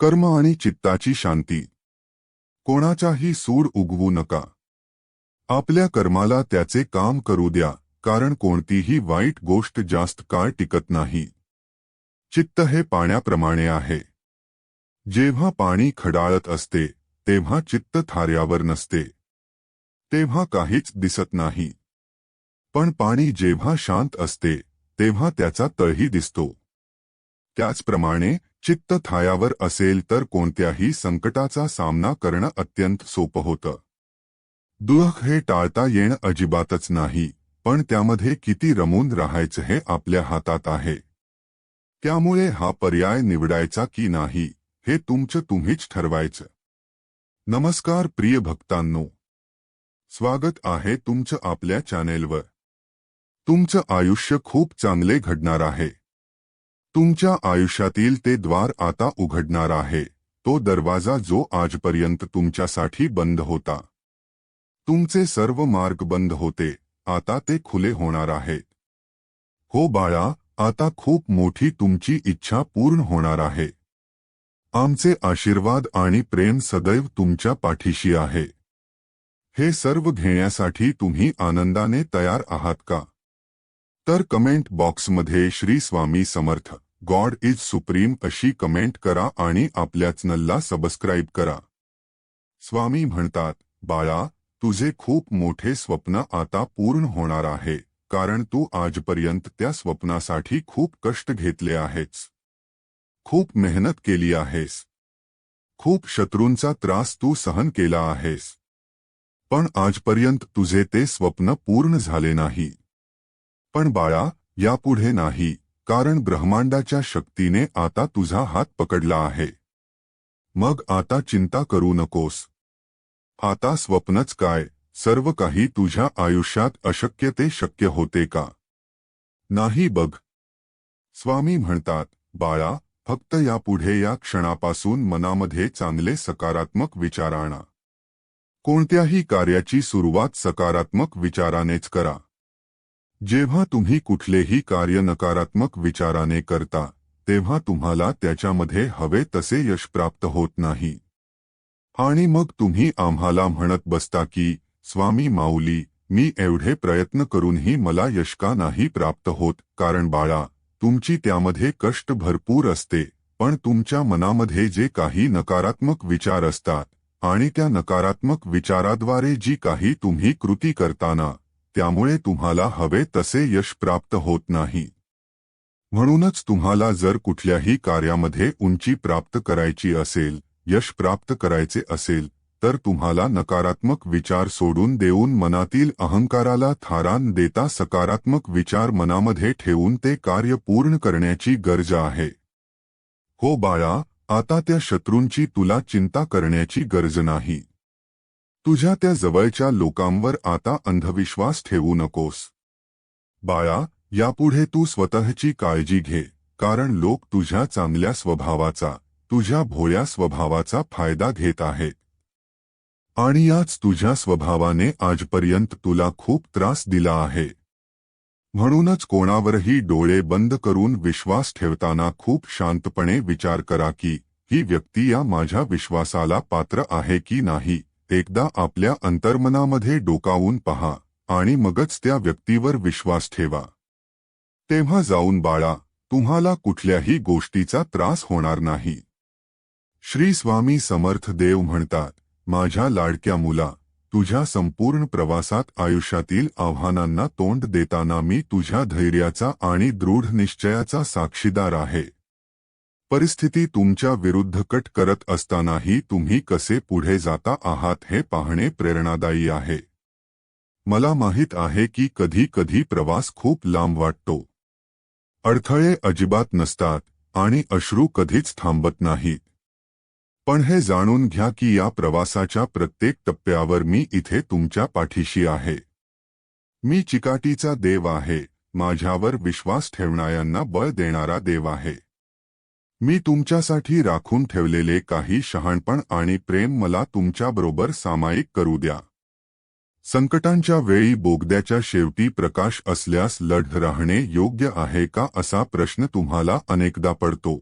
कर्म आणि चित्ताची शांती. कोणाचाही सूड उगवू नका. आपल्या कर्माला त्याचे काम करू द्या कारण कोणतीही वाईट गोष्ट जास्त काळ टिकत नाही. चित्त हे पाण्याप्रमाणे आहे. जेव्हा पाणी खडाळत असते तेव्हा चित्त थाऱ्यावर नसते. तेव्हा काहीच दिसत नाही. पण पाणी जेव्हा शांत असते तेव्हा त्याचा तळही दिसतो. त्याचप्रमाणे चित्त थायावर असेल तर कोणत्याही संकटाचा सामना करणं अत्यंत सोपं होतं. दुःख हे टाळता येणं अजिबातच नाही पण त्यामध्ये किती रमून राहायचं हे आपल्या हातात आहे. त्यामुळे हा पर्याय निवडायचा की नाही हे तुमचं तुम्हीच ठरवायचं. नमस्कार प्रिय भक्तांनो. स्वागत आहे तुमचं आपल्या चॅनेलवर. तुमचं आयुष्य खूप चांगले घडणार आहे. तुमच्या आयुष्यातील ते द्वार आता उघडणार आहे. तो दरवाज़ा जो आजपर्यंत तुमच्यासाठी बंद होता. तुमचे सर्व मार्ग बंद होते. आता ते खुले होणार आहेत. हो बाळा, आता खूप मोठी तुमची इच्छा पूर्ण होणार आहे. आमचे आशीर्वाद आणि प्रेम सदैव तुमच्या पाठीशी आहे. हे सर्व घेण्यासाठी तुम्ही आनंदाने तयार आहात का? तर कमेंट बॉक्समध्ये Shri Swami Samarth. God is supreme अशी कमेंट करा आणि आपल्या चॅनलला सबस्क्राईब करा. स्वामी म्हणतात बाळा तुझे खूप मोठे स्वप्न आता पूर्ण होणार आहे कारण तू आजपर्यंत त्या स्वप्नासाठी खूप कष्ट घेतले आहेस. खूप मेहनत केली आहेस. खूप शत्रूंचा त्रास तू सहन केला आहेस. पण आजपर्यंत तुझे ते स्वप्न पूर्ण झाले नाही. पण बाळा यापुढे नाही. कारण ब्रह्मांडाच्या शक्तीने आता तुझा हात पकडला आहे. मग आता चिंता करू नकोस. आता स्वप्नच काय सर्व काही तुझ्या आयुष्यात अशक्य ते शक्य होते का? नाही बघ. स्वामी म्हणतात बाळा फक्त यापुढे या क्षणापासून मनामध्ये चांगले सकारात्मक विचार आणा. कोणत्याही कार्याची सुरुवात सकारात्मक विचारानेच करा. जेव्हा तुम्ही कुठलेही कार्य नकारात्मक विचाराने करता तेव्हा तुम्हाला त्याच्यामध्ये हवे तसे यश प्राप्त होत नाही. आणि मग तुम्ही आम्हाला म्हणत बसता की स्वामी माऊली मी एवढे प्रयत्न करूनही मला यश का नाही प्राप्त होत? कारण बाळा तुमची त्यामध्ये कष्ट भरपूर असते पण तुमच्या मनामध्ये जे काही नकारात्मक विचार असतात आणि त्या नकारात्मक विचाराद्वारे जी काही तुम्ही कृती करताना त्यामुळे तुम्हाला हवे तसे यश प्राप्त होत नाही. म्हणूनच तुम्हाला जर कुठल्याही कार्यामध्ये उंची प्राप्त करायची असेल यश प्राप्त करायचे असेल तर तुम्हाला नकारात्मक विचार सोडून देऊन मनातील अहंकाराला थारान देता सकारात्मक विचार मनामध्ये ठेवून ते कार्य पूर्ण करण्याची गरज आहे. हो बाळा आता त्या शत्रूंची तुला चिंता करण्याची गरज नाही. तुझ्या त्या जवळच्या लोकांवर आता अंधविश्वास ठेवू नकोस. बाळा, यापुढे तू स्वतःची काळजी घे, कारण लोक तुझ्या चांगल्या स्वभावाचा, तुझ्या भोळ्या स्वभावाचा फ़ायदा घेत आहेत. आणि याच तुझ्या स्वभावाने आजपर्यंत तुला खूप त्रास दिला आहे. म्हणूनच कोणावरही डोळे बंद करून विश्वास ठेवताना खूप शांतपणे विचार करा की, ही व्यक्ती या माझ्या विश्वासाला पात्र आहे की नाही. एकदा आपल्या अंतर्मनामध्ये डोकावून पहा आणि मगच त्या व्यक्तीवर विश्वास ठेवा. तेव्हा जाऊन बाळा तुम्हाला कुठल्याही गोष्टीचा त्रास होणार नाही. श्री स्वामी समर्थ देव म्हणतात माझ्या लाडक्या मुला तुझ्या संपूर्ण प्रवासात आयुष्यातील आव्हानांना तोंड देताना मी तुझ्या धैर्याचा आणि दृढ निश्चयाचा साक्षीदार आहे. परिस्थिती तुमच्या विरुद्ध कट करत असतानाही तुम्ही कसे पुढे जाता आहात हे पाहणे प्रेरणादायी आहे. मला माहीत आहे की कधी कधी प्रवास खूप लांब वाटतो. अडथळे अजिबात नसतात आणि अश्रू कधीच थांबत नाहीत. पण हे जाणून घ्या की या प्रवासाच्या प्रत्येक टप्प्यावर मी इथे तुमच्या पाठीशी आहे. मी चिकाटीचा देव आहे माझ्यावर विश्वास ठेवणाऱ्यांना बळ देणारा देव आहे. मी तुमच्यासाठी राखून ठेवलेले काही शहाणपण आणि प्रेम मला तुमच्याबरोबर सामायिक करू द्या. संकटांच्या वेळी बोगद्याच्या शेवटी प्रकाश असल्यास लढ राहणे योग्य आहे का असा प्रश्न तुम्हाला अनेकदा पडतो.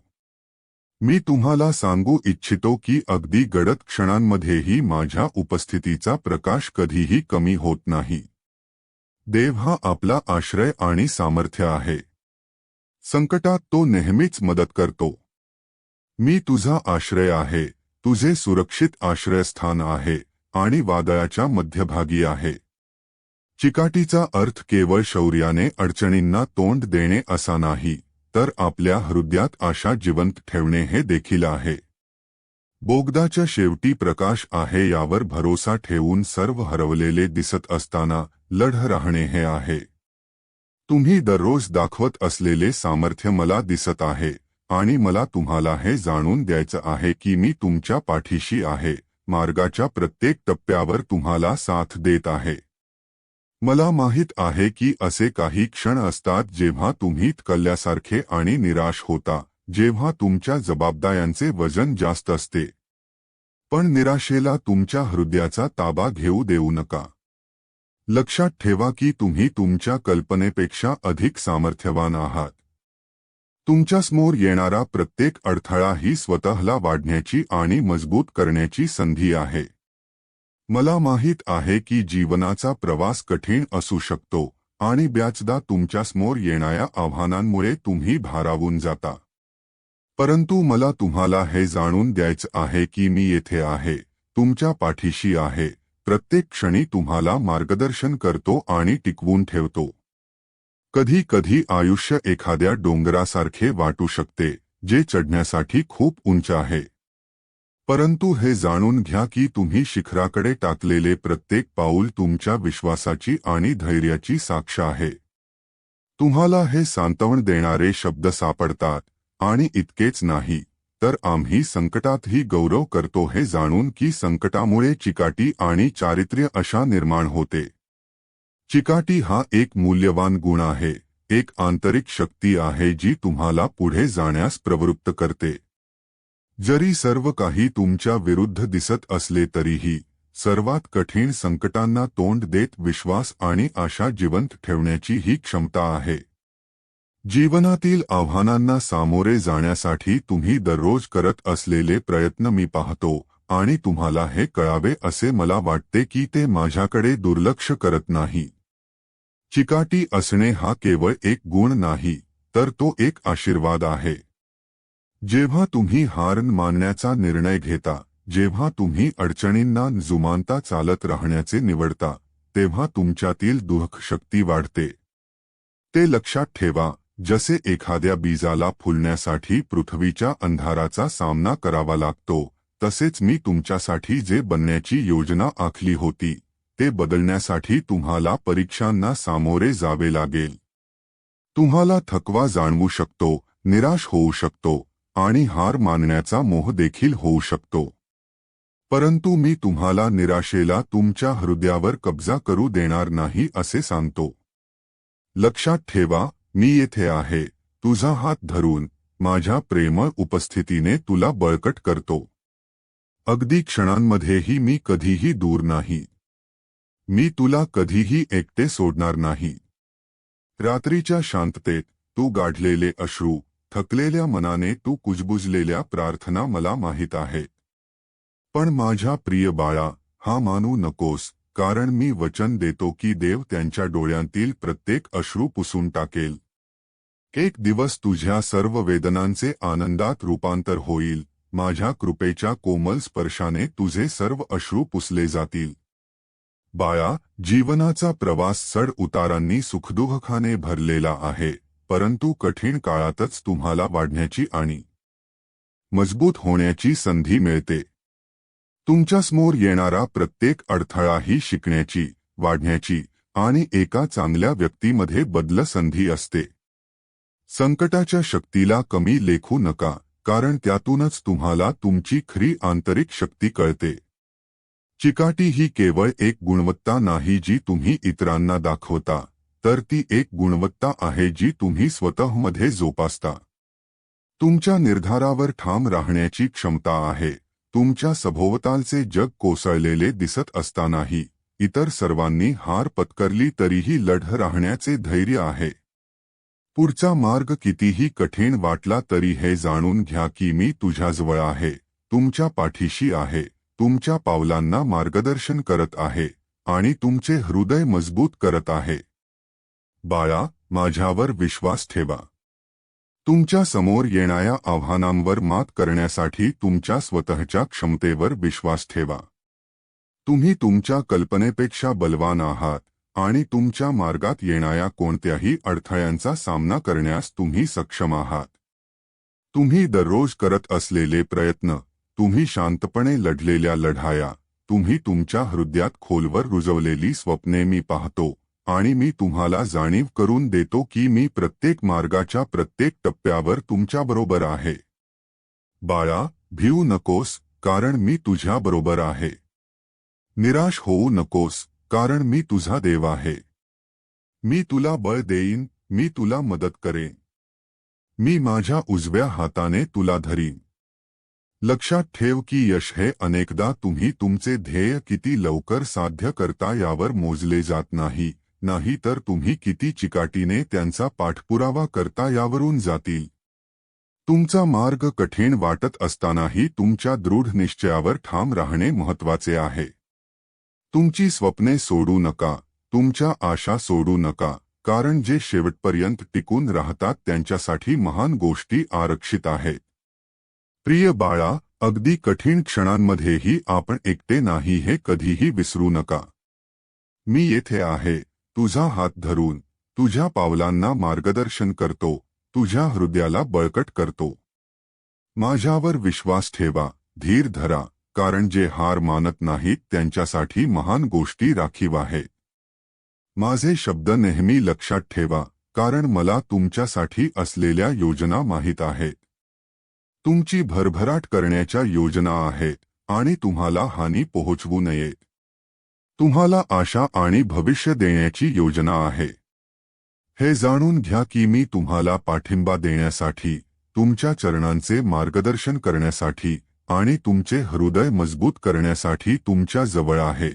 मी तुम्हाला सांगू इच्छितो की अगदी गडद क्षणांमध्येही माझ्या उपस्थितीचा प्रकाश कधीही कमी होत नाही. देव हा आपला आश्रय आणि सामर्थ्य आहे. संकटात तो नेहमीच मदत करतो. मी तुझा आश्रय आहे तुझे सुरक्षित आश्रयस्थान आहे आणि वादळाच्या मध्यभागी आहे. चिकाटीचा अर्थ केवळ शौर्याने अडचणींना तोंड देणे असा नाही तर आपल्या हृदयात आशा जिवंत ठेवणे हे देखील आहे. बोगदाच्या शेवटी प्रकाश आहे यावर भरोसा ठेवून सर्व हरवलेले दिसत असताना लढ राहणे हे आहे. तुम्ही दररोज दाखवत असलेले सामर्थ्य मला दिसत आहे. आणि मला तुम्हाला हे जाणून द्यायचं आहे की मी तुमच्या पाठीशी आहे. मार्गाच्या प्रत्येक टप्प्यावर तुम्हाला साथ देत आहे. मला माहीत आहे की असे काही क्षण असतात जेव्हा तुम्ही कल्ल्यासारखे आणि निराश होता जेव्हा तुमच्या जबाबदाऱ्यांचे वजन जास्त असते. पण निराशेला तुमच्या हृदयाचा ताबा घेऊ देऊ नका. लक्षात ठेवा की तुम्ही तुमच्या कल्पनेपेक्षा अधिक सामर्थ्यवान आहात. तुमच्यासमोर येणारा प्रत्येक अडथळा ही स्वतःला वाढण्याची आणि मजबूत करण्याची संधी आहे. मला माहीत आहे की जीवनाचा प्रवास कठीण असू शकतो आणि ब्याचदा तुमच्यासमोर येणाऱ्या आव्हानांमुळे तुम्ही भारावून जाता. परंतु मला तुम्हाला हे जाणून द्यायचं आहे की मी येथे आहे तुमच्या पाठीशी आहे प्रत्येक क्षणी तुम्हाला मार्गदर्शन करतो आणि टिकवून ठेवतो. कधी कधी आयुष्य एखाद्या डोंगरासारखे वाटू शकते जे चढण्यासाठी खूप उंच आहे. परंतु हे जाणून घ्या की तुम्ही शिखराकडे टाकलेले प्रत्येक पाऊल तुमच्या विश्वासाची आणि धैर्याची साक्ष आहे. तुम्हाला हे सांत्वन देणारे शब्द सापडतात आणि इतकेच नाही तर आम्ही संकटातही गौरव करतो हे जाणून की संकटामुळे चिकाटी आणि चारित्र्य अशा निर्माण होते. चिकाटी हा एक मूल्यवान गुण आहे एक आंतरिक शक्ती आहे जी तुम्हाला पुढे जाण्यास प्रवृत्त करते. जरी सर्व काही तुमच्या विरुद्ध दिसत असले तरीही सर्वात कठीण संकटांना तोंड देत विश्वास आणि आशा जिवंत ठेवण्याची ही क्षमता आहे. जीवनातील आव्हानांना सामोरे जाण्यासाठी तुम्ही दररोज करत असलेले प्रयत्न मी पाहतो आणि तुम्हाला हे कळावे असे मला वाटते की ते माझ्याकडे दुर्लक्ष करत नाही. चिकाटी असणे हा केवळ एक गुण नाही तर तो एक आशीर्वाद आहे. जेव्हा तुम्ही हार मानण्याचा निर्णय घेता जेव्हा तुम्ही अडचणींना जुमानता चालत राहण्याचे निवडता तेव्हा तुमच्यातील दुःख शक्ती वाढते. ते लक्षात ठेवा जसे एखाद्या बीजाला फुलण्यासाठी पृथ्वीच्या अंधाराचा सामना करावा लागतो तसेच मी तुमच्यासाठी जे बनण्याची योजना आखली होती ते बदलण्यासाठी तुम्हाला परीक्षांना सामोरे जावे लागेल. तुम्हाला थकवा जाणवू शकतो निराश होऊ शकतो आणि हार मानण्याचा मोह देखील होऊ शकतो. परंतु मी तुम्हाला निराशेला तुमच्या हृदयावर कब्जा करू देणार नाही असे सांगतो. लक्षात ठेवा मी येथे आहे तुझा हात धरून माझ्या प्रेमळ उपस्थितीने तुला बळकट करतो. अगदी क्षणांमध्येही मी कधीही दूर नाही. मी तुला कधीही एकटे सोडणार नाही. रात्रीच्या शांततेत तू गाढलेले अश्रू, थकलेल्या मनाने तू कुजबुजलेल्या प्रार्थना मला माहीत आहेत. पण माझ्या प्रिय बाळा, हा मानू नकोस, कारण मी वचन देतो की देव त्यांच्या डोळ्यांतील प्रत्येक अश्रू पुसून टाकेल. एक दिवस तुझ्या सर्व वेदनांचे आनंदात रूपांतर होईल माझ्या कृपेच्या कोमल स्पर्शाने तुझे सर्व अश्रू पुसले जातील. बाळा जीवनाचा प्रवास चढ उतारांनी सुखदुःखाने भरलेला आहे परंतु कठीण काळातच तुम्हाला वाढण्याची आणि मजबूत होण्याची संधी मिळते. तुमच्यासमोर येणारा प्रत्येक अडथळा ही शिकण्याची वाढण्याची आणि एका चांगल्या व्यक्तीमध्ये बदल संधी असते. संकटाच्या शक्तीला कमी लेखू नका. कारण त्यातूनच तुम्हाला तुमची खरी आंतरिक शक्ती कळते. चिकाटी ही केवळ एक गुणवत्ता नाही जी तुम्ही इतरांना दाखवता तर ती एक गुणवत्ता आहे जी तुम्ही स्वतःमध्ये जोपासता. तुमच्या निर्धारावर ठाम राहण्याची क्षमता आहे तुमच्या सभोवतालचे जग कोसळलेले दिसत असतानाही इतर सर्वांनी हार पत्करली तरीही लढ राहण्याचे धैर्य आहे. पुढचा मार्ग कितीही कठीण वाटला तरी हे जाणून घ्या की मी तुझ्याजवळ आहे तुमच्या पाठीशी आहे तुमच्या पावलांना मार्गदर्शन करत आहे आणि तुमचे हृदय मजबूत करत आहे. बाळा माझ्यावर विश्वास ठेवा. तुमच्यासमोर येणाऱ्या आव्हानांवर मात करण्यासाठी तुमच्या स्वतःच्या क्षमतेवर विश्वास ठेवा. तुम्ही तुमच्या कल्पनेपेक्षा बलवान आहात आणि तुमच्या मार्गात येणाऱ्या कोणत्याही अडथळ्यांचा सामना करण्यास तुम्ही सक्षम आहात. तुम्ही दररोज करत असलेले प्रयत्न तुम्ही शांतपणे लढलेल्या लढाया तुम्ही तुमच्या हृदयात खोलवर रुजवलेली स्वप्ने मी पाहतो आणि मी तुम्हाला जाणीव करून देतो की मी प्रत्येक मार्गाच्या प्रत्येक टप्प्यावर तुमच्याबरोबर आहे. बाळा भिऊ नकोस कारण मी तुझ्याबरोबर आहे. निराश होऊ नकोस कारण मी तुझा देव आहे. मी तुला बळ देईन मी तुला मदत करेन. मी माझ्या उजव्या हाताने तुला धरीन. लक्षात ठेव की यश हे अनेकदा तुम्ही तुमचे ध्येय किती लवकर साध्य करता यावर मोजले जात नाही नाही तर तुम्ही किती चिकाटीने त्यांचा पाठपुरावा करता यावरून जातील. तुमचा मार्ग कठीण वाटत असतानाही तुमच्या दृढ निश्चयावर ठाम राहणे महत्त्वाचे आहे. तुमची स्वप्ने सोडू नका तुमच्या आशा सोडू नका कारण जे शेवटपर्यंत टिकून राहतात त्यांच्यासाठी महान गोष्टी आरक्षित आहेत. प्रिय बाळा अगदी कठीण क्षणांमध्येही आपण एकटे नाही हे कधीही विसरू नका. मी येथे आहे तुझा हात धरून तुझ्या पावलांना मार्गदर्शन करतो तुझ्या हृदयाला बळकट करतो. माझ्यावर विश्वास ठेवा धीर धरा. कारण जे हार मानत नाहीत त्यांच्यासाठी महान गोष्टी राखीव आहेत. माझे शब्द नेहमी लक्षात ठेवा कारण मला तुमच्यासाठी असलेल्या योजना माहीत आहेत. तुमची भरभराट करण्याच्या योजना आहेत आणि तुम्हाला हानी पोहोचवू नये. तुम्हाला आशा आणि भविष्य देण्याची योजना आहे. हे जाणून घ्या की मी तुम्हाला पाठिंबा देण्यासाठी तुमच्या चरणांचे मार्गदर्शन करण्यासाठी आणि तुमचे हृदय मजबूत करण्यासाठी तुमच्या जवळ आहे.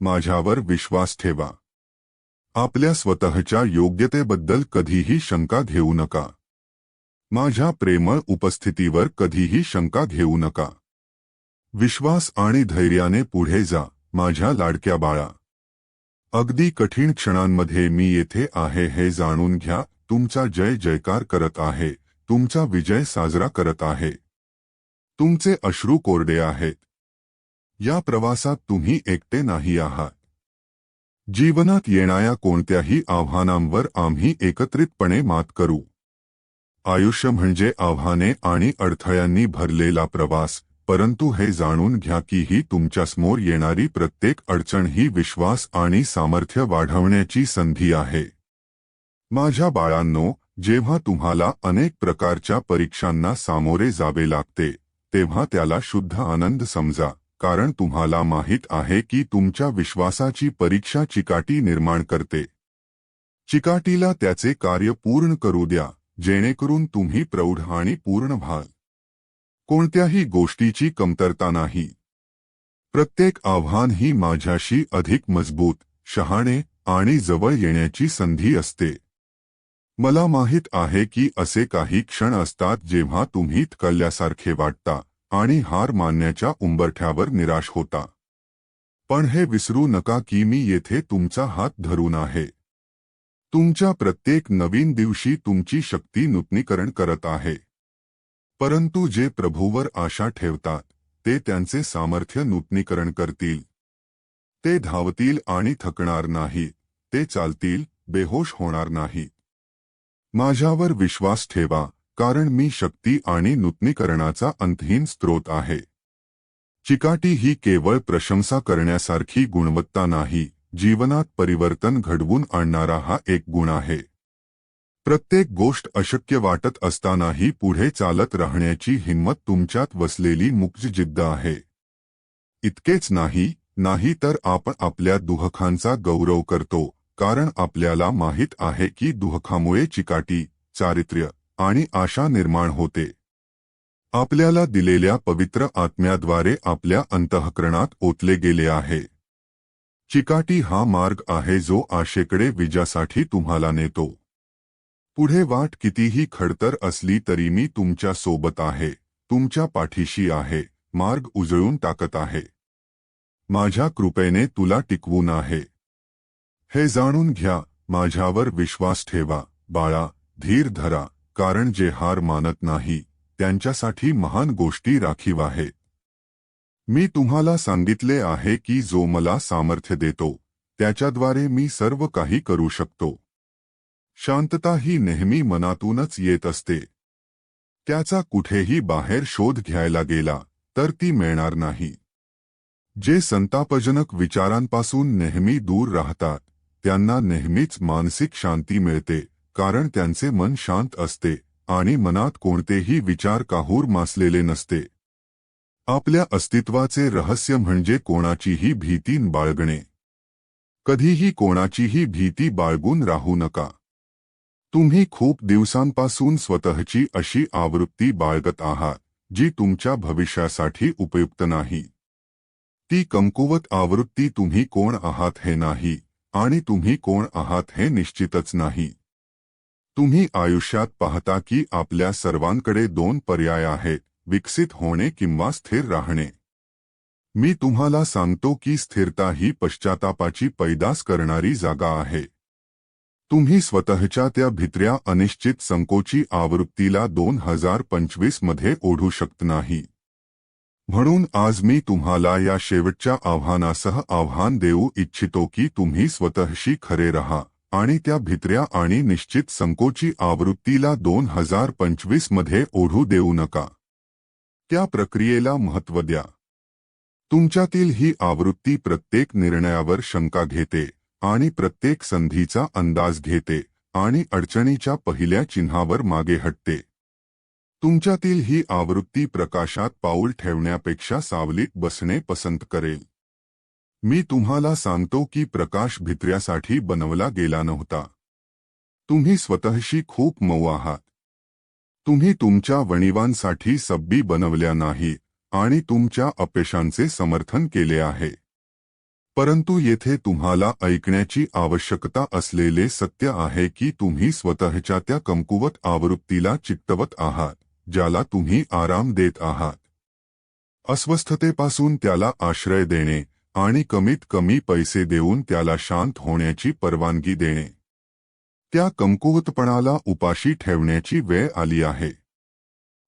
माझ्यावर विश्वास ठेवा. आपल्या स्वतःच्या योग्यतेबद्दल कधीही शंका घेऊ नका. माझ्या प्रेमळ उपस्थितीवर कधीही शंका घेऊ नका. विश्वास आणि धैर्याने पुढे जा माझ्या लाडक्या बाळा. अगदी कठीण क्षणांमध्ये मी येथे आहे हे जाणून घ्या तुमचा जय जयकार करत आहे तुमचा विजय साजरा करत आहे. तुमचे अश्रू कोरडे आहेत. या प्रवासात तुम्ही एकटे नाही आहात. जीवनात येणाऱ्या कोणत्याही आव्हानांवर आम्ही एकत्रितपणे मात करू. आयुष्य म्हणजे आव्हाने आणि अडथळ्यांनी भरलेला प्रवास परंतु हे जाणून घ्या की ही तुमच्यासमोर येणारी प्रत्येक अडचण ही विश्वास आणि सामर्थ्य वाढवण्याची संधी आहे. माझ्या बाळांनो जेव्हा तुम्हाला अनेक प्रकारच्या परीक्षांना सामोरे जावे लागते तेव्हा त्याला शुद्ध आनंद समजा कारण तुम्हाला माहीत आहे की तुमच्या विश्वासाची परीक्षा चिकाटी निर्माण करते. चिकाटीला त्याचे कार्य पूर्ण करू द्या जेणेकरून तुम्ही प्रौढ आणि पूर्ण व्हाल. कोणत्याही गोष्टीची कमतरता नाही. प्रत्येक आव्हान ही माझ्याशी अधिक मजबूत शहाणे आणि जवळ येण्याची संधी असते. मला माहीत आहे की असे काही क्षण असतात जेव्हा तुम्ही थकल्यासारखे वाटता आणि हार मानण्याच्या उंबरठ्यावर निराश होता. पण हे विसरू नका की मी येथे तुमचा हात धरून आहे. तुमच्या प्रत्येक नवीन दिवशी तुमची शक्ती नूतनीकरण करत आहे. परंतु जे प्रभूवर आशा ठेवतात, ते त्यांचे सामर्थ्य नूतनीकरण करतील. ते धावतील आणि थकणार नाही. ते चालतील, बेहोश होणार नाही. माझ्यावर विश्वास ठेवा कारण मी शक्ती आणि नूतनीकरणाचा अंतहीन स्रोत आहे. चिकाटी ही केवळ प्रशंसा करण्यासारखी गुणवत्ता नाही जीवनात परिवर्तन घडवून आणणारा हा एक गुण आहे. प्रत्येक गोष्ट अशक्य वाटत असतानाही पुढे चालत राहण्याची हिंमत तुमच्यात वसलेली मुक्त जिद्द आहे. इतकेच नाही नाही तर आपण आपल्या दुःखांचा गौरव करतो कारण आपल्याला माहीत आहे की दुःखामुळे चिकाटी चारित्र्य आणि आशा निर्माण होते. आपल्याला दिलेल्या पवित्र आत्म्याद्वारे आपल्या अंतःकरणात ओतले गेले आहे. चिकाटी हा मार्ग आहे जो आशेकडे विजासाठी तुम्हाला नेतो. पुढे वाट कितीही खडतर असली तरी मी तुमच्यासोबत आहे तुमच्या पाठीशी आहे मार्ग उजळून टाकत आहे. माझ्या कृपेने तुला टिकवून आहे. हे जाणून घ्या माझ्यावर विश्वास ठेवा. बाळा धीर धरा कारण जे हार मानत नाही त्यांच्यासाठी महान गोष्टी राखीव आहे मी तुम्हाला सांगितले आहे की जो मला सामर्थ्य देतो त्याच्याद्वारे मी सर्व काही करू शकतो. शांतता ही नेहमी मनातूनच येत असते. त्याचा कुठेही बाहेर शोध घ्यायला गेला तर ती मिळणार नाही. जे संतापजनक विचारांपासून नेहमी दूर राहतात नेहमीच मानसिक शांती मिळते, कारण त्यांचे मन शांत असते आणि मनात कोणतेही विचार काहूर मासलेले नसते. आपल्या अस्तित्वाचे रहस्य म्हणजे कोणाचीही भीती बाळगणे. कधीही कोणाचीही भीती बाळगून राहू नका. तुम्ही खूप दिवसांपासून स्वतःची अशी आवृत्ती बाळगत आहात, जी तुमच्या भविष्यासाठी उपयुक्त नाही. ती कमकुवत आवृत्ती तुम्ही कोण आहात हे नाही. आणि तुम्ही कोण आहात हे निश्चितच नाही. तुम्ही आयुष्यात पाहता की आपल्या सर्वांकडे दोन पर्याय आहेत विकसित होणे किंवा स्थिर राहणे. मी तुम्हाला सांगतो की स्थिरता ही पश्चातापाची पैदास करणारी जागा आहे. तुम्ही स्वतःच्या त्या भित्र्या अनिश्चित संकोची आवृत्तीला दोन हजार पंचवीसमध्ये ओढू शकत नाही. म्हणून आज मी तुम्हाला या शेवटच्या आव्हानासह आव्हान देऊ इच्छितो की तुम्ही स्वतःशी खरे रहा आणि त्या भित्र्या आणि निश्चित संकोची आवृत्तीला दोन हजार पंचवीसमध्ये ओढू देऊ नका. त्या प्रक्रियेला महत्त्व द्या. तुमच्यातील ही आवृत्ती प्रत्येक निर्णयावर शंका घेते आणि प्रत्येक संधीचा अंदाज घेते आणि अडचणीच्या पहिल्या चिन्हावर मागे हटते. तुमच्यातील ही आवृत्ती प्रकाशात पाऊल ठेवण्यापेक्षा सावलीत बसणे पसंत करेल. मी तुम्हाला सांगतो की प्रकाश भित्र्यासाठी बनवला गेला नव्हता. तुम्ही स्वतःशी खूप मऊ आहात. तुम्ही तुमच्या वणिवांसाठी सब्बी बनवल्या नाही आणि तुमच्या अपयशांचे समर्थन केले आहे. परंतु येथे तुम्हाला ऐकण्याची आवश्यकता असलेले सत्य आहे की तुम्ही स्वतःच्या त्या कमकुवत आवृत्तीला चिकटवत आहात. ज्याला तुम्ही आराम देत आहात. अस्वस्थतेपासून त्याला आश्रय देणे आणि कमीत कमी पैसे देऊन त्याला शांत होण्याची परवानगी देणे. त्या कमकुवतपणाला उपाशी ठेवण्याची वेळ आली आहे.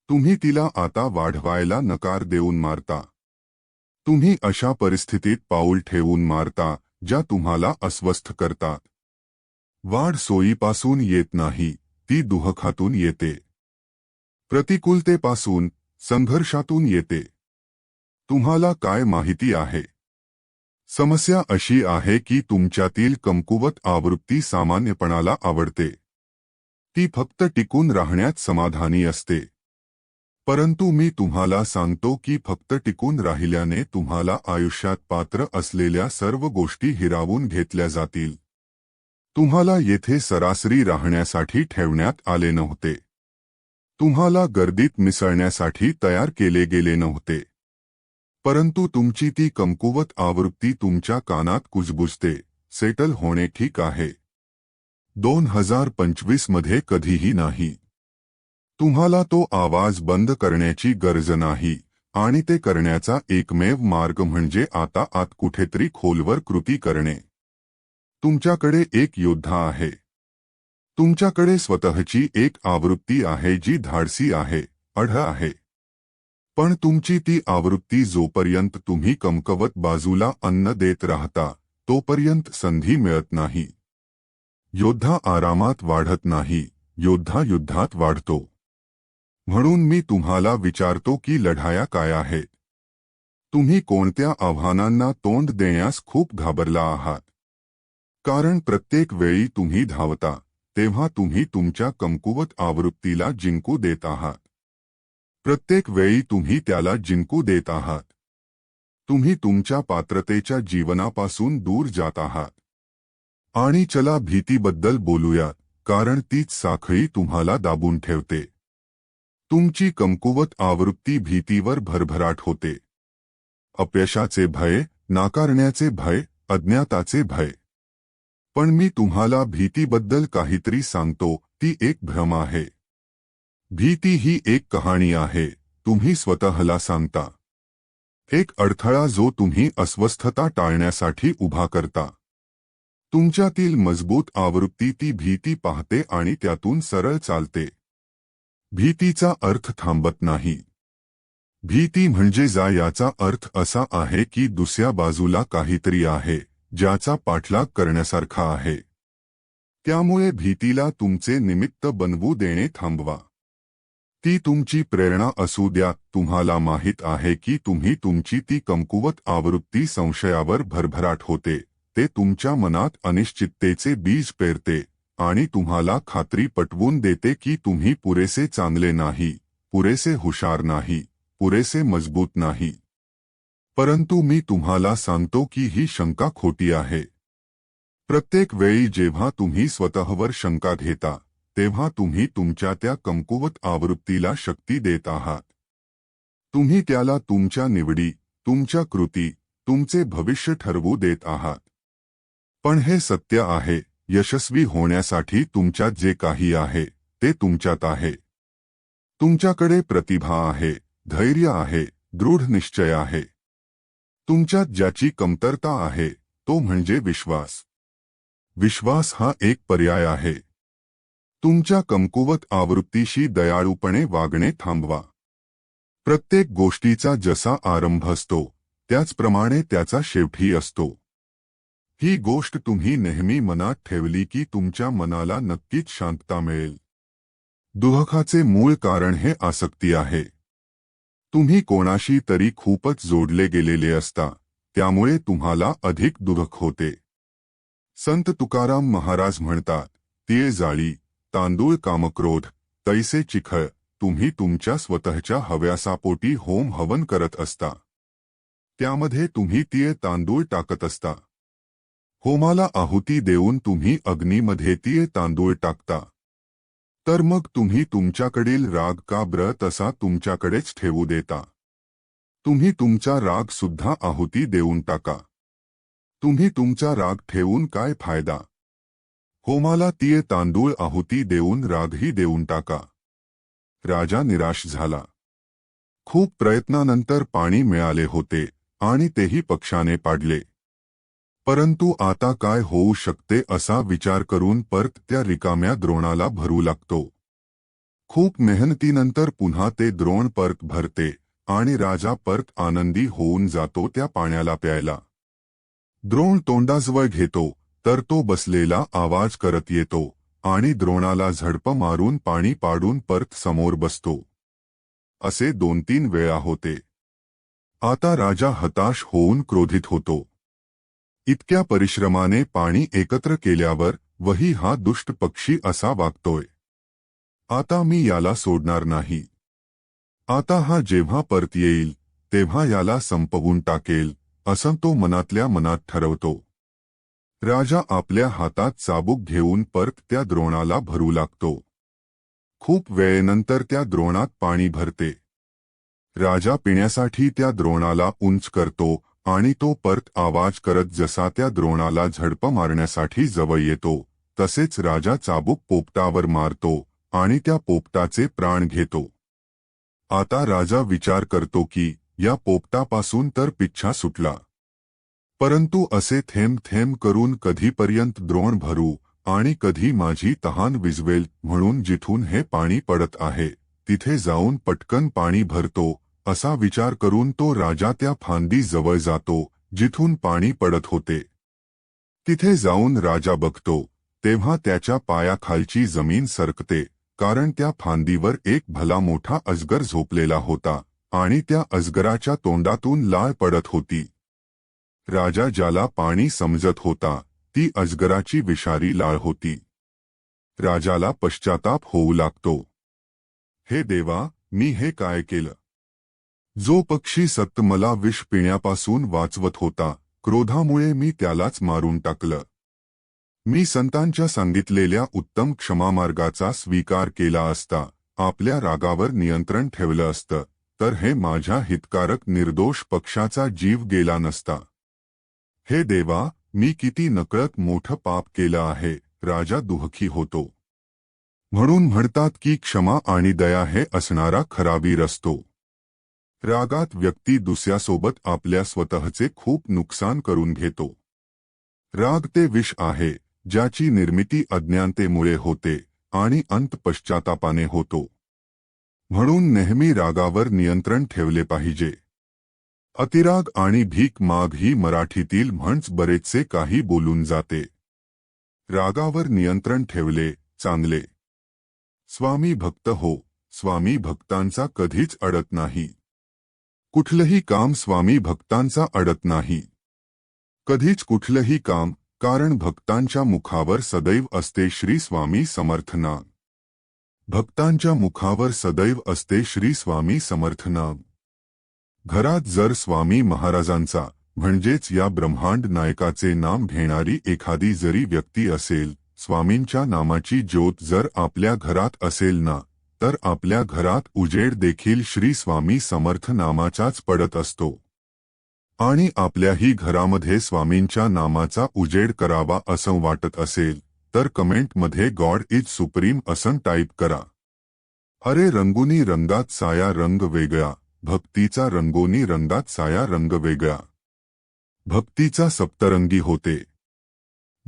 तुम्ही तिला आता वाढवायला नकार देऊन मारता. तुम्ही अशा परिस्थितीत पाऊल ठेवून मारता ज्या तुम्हाला अस्वस्थ करतात. वाढ सोयीपासून येत नाही ती दुहखातून येते. प्रतिकूलतेपासून संघर्षातून येते. तुम्हाला काय माहिती आहे? समस्या अशी आहे की तुमच्यातील कमकुवत आवृत्ती सामान्यपणाला आवडते. ती फक्त टिकून राहण्यात समाधानी असते. परंतु मी तुम्हाला सांगतो की फक्त टिकून राहिल्याने तुम्हाला आयुष्यात पात्र असलेल्या सर्व गोष्टी हिरावून घेतल्या जातील. तुम्हाला येथे सरासरी राहण्यासाठी ठेवण्यात आले नव्हते. तुम्हाला गर्दीत मिसळण्यासाठी तयार केले गेले नव्हते. परंतु तुमची ती कमकुवत आवृत्ती तुमच्या कानात कुजबुजते. सेटल होणे ठीक आहे. दोन हजार पंचवीसमध्ये कधीही नाही. तुम्हाला तो आवाज बंद करण्याची गरज नाही आणि ते करण्याचा एकमेव मार्ग म्हणजे आता आत कुठेतरी खोलवर कृती करणे. तुमच्याकडे एक योद्धा आहे. तुमच्याकडे स्वतःची एक आवृत्ती आहे जी धाडसी आहे अढ आहे. पण तुमची ती आवृत्ती जोपर्यंत तुम्ही कमकवत बाजूला अन्न देत राहता तोपर्यंत संधी मिळत नाही. योद्धा आरामात वाढत नाही योद्धा युद्धात वाढतो. म्हणून मी तुम्हाला विचारतो की लढाया काय आहेत? तुम्ही कोणत्या आव्हानांना तोंड देण्यास खूप घाबरला आहात? कारण प्रत्येक वेळी तुम्ही धावता. तेव्हा तुम्ही तुमच्या कमकुवत आवृत्तीला जिंकू देत आहात. प्रत्येक वेळी तुम्ही त्याला जिंकू देत आहात. तुम्ही तुमच्या पात्रतेच्या जीवनापासून दूर जात आहात. आणि चला भीतीबद्दल बोलूया कारण तीच साखळी तुम्हाला दाबून ठेवते. तुमची कमकुवत आवृत्ती भीतीवर भरभराट होते. अपयशाचे भय नाकारण्याचे भय अज्ञाताचे भय. पण मी तुम्हाला भीतीबद्दल काहीतरी सांगतो ती एक भ्रम आहे. भीती ही एक कहाणी आहे तुम्ही स्वतःला सांगता. एक अडथळा जो तुम्ही अस्वस्थता टाळण्यासाठी उभा करता. तुमच्यातील मजबूत आवृत्ती ती भीती पाहते आणि त्यातून सरळ चालते. भीतीचा अर्थ थांबत नाही. भीती म्हणजे जा याचा अर्थ असा आहे की दुसऱ्या बाजूला काहीतरी आहे. ज्याचा पाठलाग करण्यासारखा आहे. त्यामुळे भीतीला तुमचे निमित्त बनवू देणे थांबवा. ती तुमची प्रेरणा असू द्या तुम्हाला माहीत आहे की तुम्ही तुमची ती कमकुवत आवृत्ती संशयावर भरभराट होते ते तुमच्या मनात अनिश्चिततेचे बीज पेरते आणि तुम्हाला खात्री पटवून देते की तुम्ही पुरेसे चांगले नाही पुरेसे हुशार नाही पुरेसे मजबूत नाही. परंतु मी तुम्हाला सांगतो की ही शंका खोटी आहे. प्रत्येक वेळी जेव्हा तुम्ही स्वतःवर शंका घेता, तेव्हा तुम्ही तुमच्या त्या कमकुवत आवृत्तीला शक्ती देत आहात. तुम्ही त्याला तुमच्या निवडी, तुमच्या कृती, तुमचे भविष्य ठरवू देत आहात. पण हे सत्य आहे, यशस्वी होण्यासाठी तुमच्यात जे काही आहे, ते तुमच्यात आहे. तुमच्याकडे प्रतिभा आहे, धैर्य आहे, दृढ निश्चय आहे. तुमच्यात ज्याची कमतरता आहे तो म्हणजे विश्वास. विश्वास हा एक पर्याय आहे. तुमच्या कमकुवत आवृत्तीशी दयाळूपणे वागणे थांबवा. प्रत्येक गोष्टीचा जसा आरंभ असतो त्याचप्रमाणे त्याचा शेवटी असतो. ही गोष्ट तुम्ही नेहमी मनात ठेवली की तुमच्या मनाला नक्कीच शांतता मिळेल. दुःखाचे मूळ कारण हे आसक्ती आहे. तुम्ही कोणाशी तरी खूपच जोडले गेलेले असता त्यामुळे तुम्हाला अधिक दुःख होते. संत तुकाराम महाराज म्हणतात तिये जाळी तांदूळ कामक्रोध तैसे चिखळ तुम्ही तुमच्या स्वतःच्या हव्यासापोटी होम हवन करत असता. त्यामध्ये तुम्ही तिये तांदूळ टाकत असता. होमाला आहुती देऊन तुम्ही अग्नीमध्ये तिये तांदूळ टाकता. तर मग तुम्ही तुमच्याकडील राग का ब्र तसा तुमच्याकडेच ठेवू देता? तुम्ही तुमचा राग सुद्धा आहुती देऊन टाका. तुम्ही तुमचा राग ठेवून काय फायदा? होमाला तिये तांदूळ आहुती देऊन रागही देऊन टाका. राजा निराश झाला. खूप प्रयत्नानंतर पाणी मिळाले होते आणि तेही पक्षाने पाडले. परंतु आता काय होऊ शकते असा विचार करून परत त्या रिकाम्या द्रोणाला भरू लागतो. खूप मेहनतीनंतर पुन्हा ते द्रोण परत भरते आणि राजा परत आनंदी होऊन जातो त्या पाण्याला प्यायला. द्रोण तोंडाजवळ घेतो तर तो बसलेला आवाज करत येतो आणि द्रोणाला झडप मारून पाणी पाडून परत समोर बसतो. असे दोन तीन वेळा होते. आता राजा हताश होऊन क्रोधित होतो. इतक्या परिश्रमाने पाणी एकत्र केल्यावर वही हा दुष्ट पक्षी असा वागतोय. आता मी याला सोडणार नाही. आता हा जेव्हा परत येईल तेव्हा याला संपवून टाकेल असं तो मनातल्या मनात ठरवतो. राजा आपल्या हातात चाबूक घेऊन परत त्या द्रोणाला भरू लागतो. खूप वेळेनंतर त्या द्रोणात पाणी भरते. राजा पिण्यासाठी त्या द्रोणाला उंच करतो आणि तो परत आवाज करत जसा त्या द्रोणाला झडप मारण्यासाठी जवळ येतो तसेच राजा चाबूक पोपटावर मारतो आणि त्या पोपटाचे प्राण घेतो. आता राजा विचार करतो की या पोपटापासून तर पिच्छा सुटला. परंतु असे थेंब थेंब करून कधीपर्यंत द्रोण भरू आणि कधी माझी तहान विजवेल म्हणून जिथून हे पाणी पडत आहे तिथे जाऊन पटकन पाणी भरतो असा विचार करून तो राजा त्या फांदी जवळ जातो जिथून पाणी पडत होते. तिथे जाऊन राजा बघतो तेव्हा त्याच्या पायाखालची जमीन सरकते कारण त्या फांदीवर एक भला मोठा अजगर झोपलेला होता आणि त्या अजगराच्या तोंडातून लाळ पडत होती. राजा ज्याला पाणी समजत होता ती अजगराची विषारी लाळ होती. राजाला पश्चाताप होऊ लागतो. हे देवा मी हे काय केलं? जो पक्षी सत्त मला विष पिण्यापासून वाचवत होता क्रोधामुळे मी त्यालाच मारून टाकलं. मी संतांच्या सांगितलेल्या उत्तम क्षमामार्गाचा स्वीकार केला असता आपल्या रागावर नियंत्रण ठेवलं असतं तर हे माझ्या हितकारक निर्दोष पक्षाचा जीव गेला नसता. हे देवा मी किती नकळत मोठं पाप केलं आहे राजा दुःखी होतो. म्हणून म्हणतात की क्षमा आणि दया हे असणारा खरा वीर असतो. रागात व्यक्ती दुसऱ्यासोबत आपल्या स्वतःचे खूप नुकसान करून घेतो. राग ते विष आहे ज्याची निर्मिती अज्ञानतेमुळे होते आणि अंत पश्चातापाने होतो. म्हणून नेहमी रागावर नियंत्रण ठेवले पाहिजे. अतिराग आणि भीक माग ही मराठीतील म्हणच बरेचसे काही बोलून जाते. रागावर नियंत्रण ठेवले चांगले. स्वामी भक्त हो स्वामी भक्तांचा कधीच अडत नाही. कुठलंही काम स्वामी भक्तांचा अडत नाही. कधीच कुठलंही काम कारण भक्तांच्या मुखावर सदैव असते श्री स्वामी समर्थना भक्तांच्या मुखावर सदैव असते श्री स्वामी समर्थना घरात जर स्वामी महाराजांचा म्हणजेच या ब्रह्मांड नायकाचे नाम घेणारी एखादी जरी व्यक्ती असेल स्वामींच्या नामाची ज्योत जर आपल्या घरात असेल ना तर आपल्या घरात उजेड देखील श्री स्वामी समर्थ नामाचाच पडत असतो. आणि आपल्याही घरामध्ये स्वामींच्या नामाचा उजेड करावा असं वाटत असेल तर कमेंटमध्ये गॉड इज सुप्रीम असं टाईप करा. अरे रंगुनी रंगात साया रंग वेगळा भक्तीचा रंगोनी रंगात साया रंग वेगळा. भक्तीचा सप्तरंगी होते.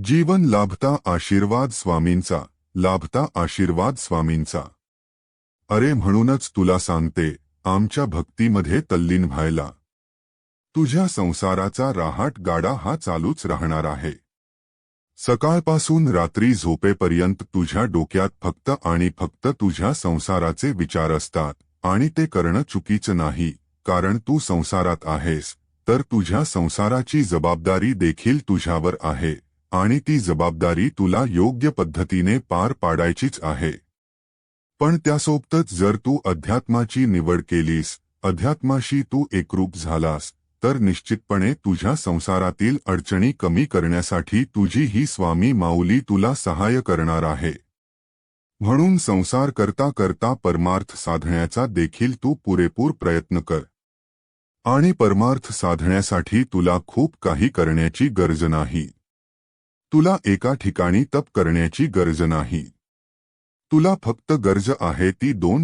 जीवन लाभता आशीर्वाद स्वामींचा लाभता आशीर्वाद स्वामींचा. अरे म्हणूनच तुला सांगते आमच्या भक्तीमध्ये तल्लीन व्हायला. तुझ्या संसाराचा राहाट गाडा हा चालूच राहणार आहे. सकाळपासून रात्री झोपेपर्यंत तुझ्या डोक्यात फक्त आणि फक्त तुझ्या संसाराचे विचार असतात आणि ते करणं चुकीचं नाही कारण तू संसारात आहेस तर तुझ्या संसाराची जबाबदारी देखील तुझ्यावर आहे आणि ती जबाबदारी तुला योग्य पद्धतीने पार पाडायचीच आहे. पण त्यासोबतच जर तू अध्यात्माची निवड केलीस अध्यात्माशी तू एकरूप झालास तर निश्चितपणे तुझ्या संसारातील अडचणी कमी करण्यासाठी तुझी ही स्वामी माऊली तुला सहाय्य करणार आहे. म्हणून संसार करता करता परमार्थ साधण्याचा देखील तू पुरेपूर प्रयत्न कर. आणि परमार्थ साधण्यासाठी तुला खूप काही करण्याची गरज नाही. तुला एका ठिकाणी तप करण्याची गरज नाही. तुला फक्त गरज आहे ती दोन